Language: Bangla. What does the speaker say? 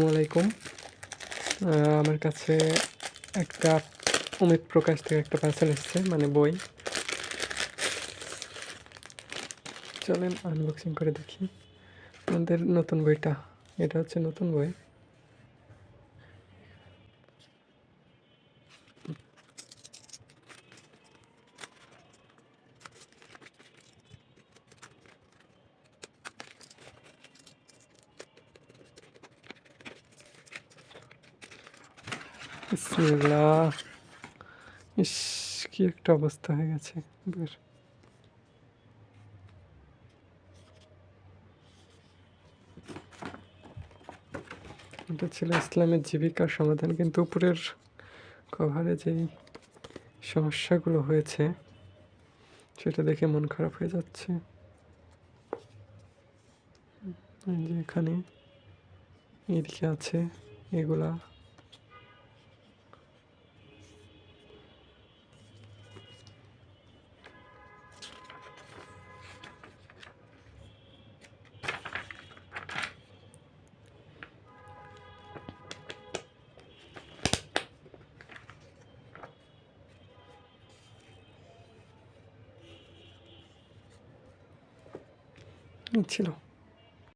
আসসালামাইকুম আমার কাছে একটা অমিত প্রকাশ থেকে একটা পার্সেল এসছে মানে বই। চলেন আনবক্সিং করে দেখি। আমাদের নতুন বইটা, এটা হচ্ছে নতুন বই। ইস, কি একটা অবস্থা হয়ে গেছে। এটা ছিল ইসলামের জীবিকার সমাধান, কিন্তু উপরের কভারে যেই সমস্যাগুলো হয়েছে, সেটা দেখে মন খারাপ হয়ে যাচ্ছে। এখানে, এদিকে আছে, এগুলা ছিল